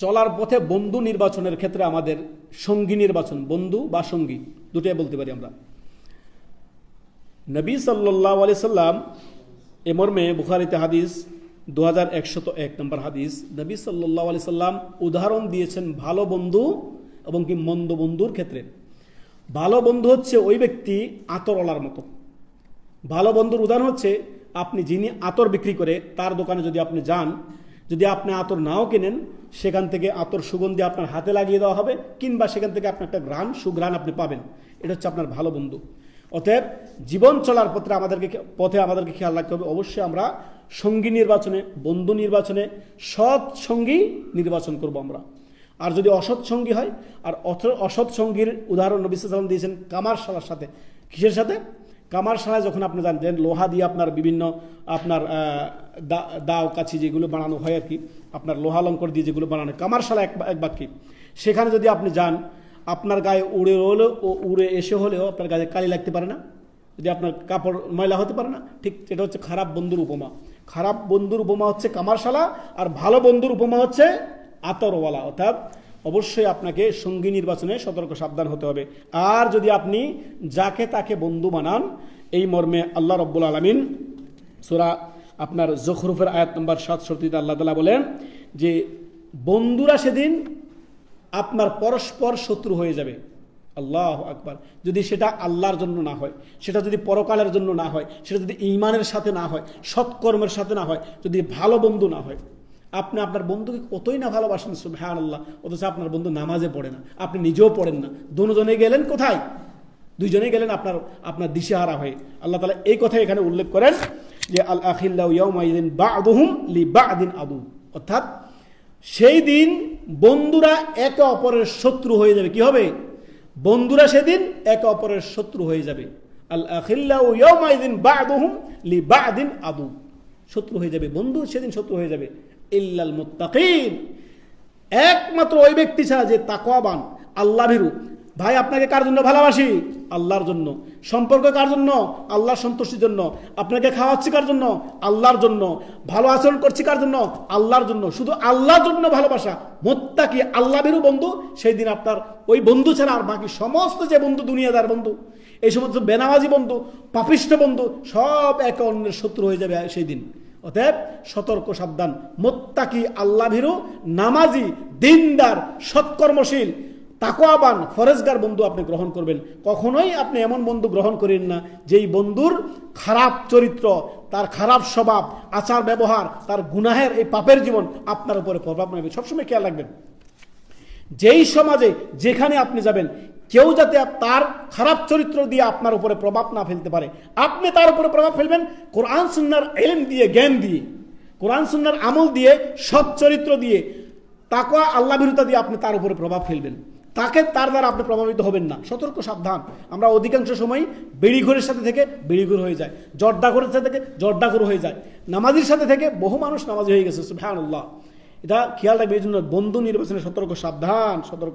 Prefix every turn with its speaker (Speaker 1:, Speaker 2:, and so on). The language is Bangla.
Speaker 1: চলার পথে বন্ধু নির্বাচনের ক্ষেত্রে আমাদের সঙ্গী নির্বাচন, বন্ধু বা সঙ্গী, দুটাই বলতে পারি আমরা। নবী সাল্লাহ আলি সাল্লাম এ মর্মে বুখারিতে হাদিস দু হাজার একশত এক নম্বর হাদিস, নবী সাল্লাহ আলি সাল্লাম উদাহরণ দিয়েছেন ভালো বন্ধু এবং কি মন্দ বন্ধুর ক্ষেত্রে। ভালো বন্ধু হচ্ছে ওই ব্যক্তি আতরওয়ালার মতো। ভালো বন্ধুর উদাহরণ হচ্ছে আপনি যিনি আতর বিক্রি করে তার দোকানে যদি আপনি যান যদি আপনি আতর নাও কেনেন, সেখান থেকে আতর সুগন্ধি আপনার হাতে লাগিয়ে দেওয়া হবে, কিংবা সেখান থেকে আপনার একটা ঘ্রাণ, সুঘ্রাণ আপনি পাবেন। এটা হচ্ছে আপনার ভালো বন্ধু। অতএব জীবন চলার পথে আমাদেরকে পথে আমাদেরকে খেয়াল রাখতে হবে। অবশ্যই আমরা সঙ্গী নির্বাচনে, বন্ধু নির্বাচনে সৎ সঙ্গী নির্বাচন করব আমরা। আর যদি অসৎ সঙ্গী হয়, আর অসৎ সঙ্গীর উদাহরণ সাল্লাম দিয়েছেন কামারশালার সাথে। কিসের সাথে? কামারশালায় যখন আপনি যে লোহা দিয়ে আপনার বিভিন্ন, আপনার দাও, কাছি যেগুলো বানানো হয় আর কি, আপনার লোহা লঙ্কর দিয়ে যেগুলো বানানো কামারশালা এক এক বাক্যে। সেখানে যদি আপনি যান, আপনার গায়ে উড়ে হলেও ও উড়ে এসে হলেও আপনার গায়ে কালি লাগতে পারে না। যদি আপনার কাপড় ময়লা হতে পারে না, ঠিক এটা হচ্ছে খারাপ বন্ধুর উপমা। খারাপ বন্ধুর উপমা হচ্ছে কামারশালা, আর ভালো বন্ধুর উপমা হচ্ছে আতরওয়ালা। অর্থাৎ অবশ্যই আপনাকে সঙ্গী নির্বাচনে সতর্ক, সাবধান হতে হবে। আর যদি আপনি যাকে তাকে বন্ধু বানান, এই মর্মে আল্লাহ রব্বুল আলমিন সুরা আপনার জখরুফের আয়াত নম্বর সাত সাতষট্টিতে আল্লাহ তালা বলেন যে, বন্ধুরা সেদিন আপনার পরস্পর শত্রু হয়ে যাবে। আল্লাহ আকবার। যদি সেটা আল্লাহর জন্য না হয়, সেটা যদি পরকালের জন্য না হয়, সেটা যদি ইমানের সাথে না হয়, সৎকর্মের সাথে না হয়, যদি ভালো বন্ধু না হয় আপনি আপনার বন্ধুকে কতই না ভালোবাসেন হ্যাঁ আল্লাহ অথচ আপনার বন্ধু নামাজে পড়ে না, আপনি নিজেও পড়েন না। দুজনে গেলেন কোথায়? দুইজনে গেলেন আপনার আপনার দিশেহারা হয়ে। আল্লাহ তালা এই কথা এখানে উল্লেখ করেন যে, আল আখিল্লাউমাইদিন বা আদুহুম লি বা আদিন আদু অর্থাৎ, সেই দিন বন্ধুরা একে অপরের শত্রু হয়ে যাবে। কি হবে? বন্ধুরা সেদিন একে অপরের শত্রু হয়ে যাবে। আল আখিল্লাউমাইদিন বা আদুহুম লি বা আদিন আদু শত্রু হয়ে যাবে। বন্ধু সেদিন শত্রু হয়ে যাবে। ইল্লাল মুত্তাকিন। একমাত্র ওই ব্যক্তি ছাড়া যে তাকওয়াবান, আল্লাহ ভীরু। ভাই, আপনাকে কার জন্য ভালোবাসি? আল্লাহর জন্য। সম্পর্ক কার জন্য? আল্লাহর সন্তুষ্টির জন্য। আপনাকে খাওয়াচ্ছি কার জন্য? আল্লাহর জন্য। ভালো আচরণ করছি কার জন্য? আল্লাহর জন্য। শুধু আল্লাহর জন্য ভালোবাসা, মোত্তাকি, আল্লাহ ভীরু বন্ধু, সেই দিন আপনার ওই বন্ধু ছাড়া আর বাকি সমস্ত যে বন্ধু, দুনিয়াদার বন্ধু, এই সমস্ত বেনামাজি বন্ধু পাপিষ্ঠ বন্ধু, সব একে অন্যের শত্রু হয়ে যাবে সেই দিন। অতএব সতর্ক, সাবধান। মোত্তাকি আল্লাহ ভীরু নামাজি, দিনদার, সৎকর্মশীল তাকোয়াবান ফরেজগার বন্ধু আপনি গ্রহণ করবেন। কখনোই আপনি এমন বন্ধু গ্রহণ করেন না, যেই বন্ধুর খারাপ চরিত্র, তার খারাপ স্বভাব, আচার ব্যবহার, তার গুনাহের এই পাপের জীবন আপনার উপরে প্রভাব নেবে। সবসময় খেয়াল রাখবেন। যেই সমাজে যেখানে আপনি যাবেন কেউ যাতে তার খারাপ চরিত্র দিয়ে আপনার উপরে প্রভাব না ফেলতে পারে। আপনি তার উপরে প্রভাব ফেলবেন, কোরআন সুন্নার এলেম দিয়ে, জ্ঞান দিয়ে। কোরআন সুন্নার আমল দিয়ে সব চরিত্র দিয়ে, তাকওয়া, আল্লাহ বিরুদ্ধা দিয়ে আপনি তার উপরে প্রভাব ফেলবেন। তাকে তার দ্বারা আপনি প্রভাবিত হবেন না। সতর্ক, সাবধান। আমরা অধিকাংশ সময় বেড়িঘরের সাথে থেকে বেড়িঘর হয়ে যায় জর্দাঘরের সাথে থেকে জর্দাঘর হয়ে যায় নামাজির সাথে থেকে বহু মানুষ নামাজি হয়ে গেছে আল্লাহ এটা খেয়াল রাখবে, এই জন্য বন্ধু নির্বাচনে সতর্ক, সাবধান, সতর্ক।